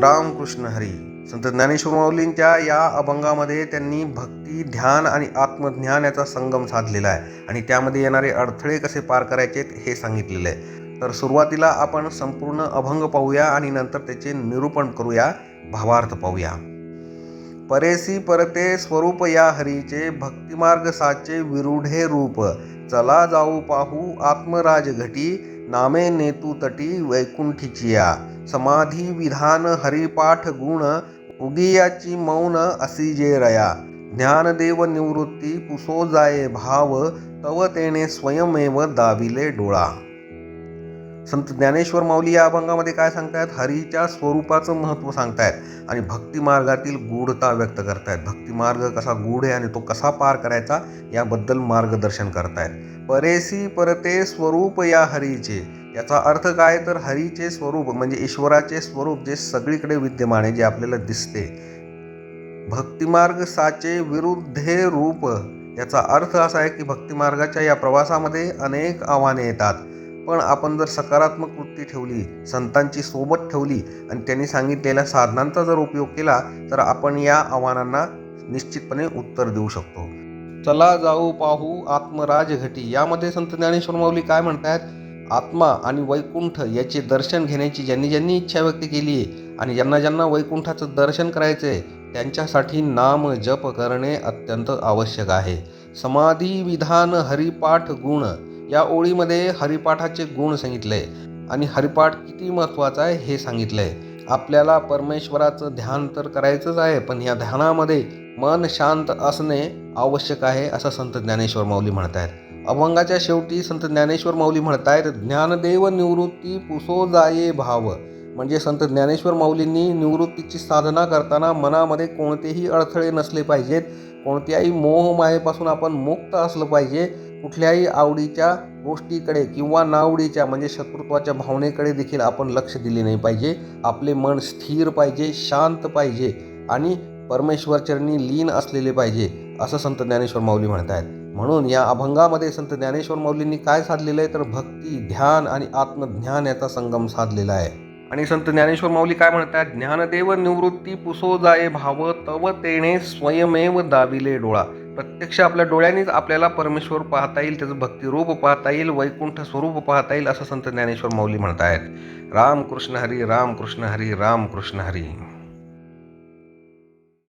रामकृष्ण हरी. संत ज्ञानेश्वर माऊलींच्या या अभंगामध्ये त्यांनी भक्ती ध्यान आणि आत्मज्ञान याचा संगम साधलेला आहे. आणि त्यामध्ये येणारे अडथळे कसे पार करायचे हे सांगितलेलं आहे. तर सुरुवातीला आपण संपूर्ण अभंग पाहूया आणि नंतर त्याचे निरूपण करूया. भावार्थ पाहूया. परेसी परते स्वरूप या हरीचे भक्तिमार्ग साचे विरूढे रूप. चला जाऊ पाहू आत्मराज घटी नामे नेतू तटी वैकुंठीचिया। समाधी विधान हरिपाठ गुण उगियाची मौन असी जे रया। ज्ञानदेव निवृत्ती पुसो जाये भाव तव तेने स्वयमेव दाविले डोळा। संत ज्ञानेश्वर माऊली या अभंगामध्ये काय सांगतायत? हरीच्या स्वरूपाचं महत्त्व सांगतायत आणि भक्तिमार्गातील गूढता व्यक्त करतायत. भक्तिमार्ग कसा गूढ आहे आणि तो कसा पार करायचा याबद्दल मार्गदर्शन करतायत. परेसी परते स्वरूप या हरीचे. याचा अर्थ काय? तर हरीचे स्वरूप म्हणजे ईश्वराचे स्वरूप जे सगळीकडे विद्यमान आहे जे आपल्याला दिसते. भक्तिमार्ग साचे विरुद्धे रूप. याचा अर्थ असा आहे की भक्तिमार्गाच्या या प्रवासामध्ये अनेक आव्हाने येतात. पण आपण जर सकारात्मक वृत्ती ठेवली संतांची सोबत ठेवली आणि त्यांनी सांगितलेल्या साधनांचा जर उपयोग केला तर आपण या आव्हानांना निश्चितपणे उत्तर देऊ शकतो. चला जाऊ पाहू आत्मराज घटी. यामध्ये संत ज्ञानेश्वर माऊली काय म्हणतायत? आत्मा आणि वैकुंठ याचे दर्शन घेण्याची ज्यांनी ज्यांनी इच्छा व्यक्त केली आहे आणि ज्यांना ज्यांना वैकुंठाचं दर्शन करायचं आहे त्यांच्यासाठी नाम जप करणे अत्यंत आवश्यक आहे. समाधी विधान हरिपाठ गुण. या ओळीमध्ये हरिपाठाचे गुण सांगितले. आणि हरिपाठ किती महत्त्वाचा आहे हे सांगितलं आहे आपल्याला परमेश्वराचं ध्यान तर करायचंच आहे पण या ध्यानामध्ये मन शांत असणे आवश्यक आहे असं संत ज्ञानेश्वर माऊली म्हणत आहेत अभंगाच्या शेवटी संत ज्ञानेश्वर माऊली म्हणत आहेत ज्ञानदेव निवृत्ती पुसो जाये भाव. म्हणजे संत ज्ञानेश्वर माऊलींनी निवृत्तीची साधना करताना मनामध्ये कोणतेही अडथळे नसले पाहिजेत. कोणत्याही मोहमायेपासून आपण मुक्त असलं पाहिजे. कुठल्याही आवडीच्या गोष्टीकडे किंवा नावडीच्या म्हणजे शत्रुत्वाच्या भावनेकडे देखील आपण लक्ष दिले नाही पाहिजे. आपले मन स्थिर पाहिजे शांत पाहिजे. आणि परमेश्वरचरणी लीन असलेले पाहिजे असं संत ज्ञानेश्वर माऊली म्हणत आहेत. म्हणून या अभंगामध्ये संत ज्ञानेश्वर माऊलींनी काय साधलेलं आहे? तर भक्ती ध्यान आणि आत्मज्ञान याचा संगम साधलेला आहे. आणि संत ज्ञानेश्वर माऊली काय म्हणतात ज्ञानदेव निवृत्ती पुसो जाये भाव तव तेणे स्वयमेव दाविले डोळा. प्रत्यक्ष आपल्या डोळ्यांनीच आपल्याला परमेश्वर पाहता येईल त्याचं भक्तिरूप पाहता येईल वैकुंठ स्वरूप पाहता येईल असं संत ज्ञानेश्वर माऊली म्हणतायत राम कृष्ण हरी राम कृष्ण हरी राम कृष्ण हरी.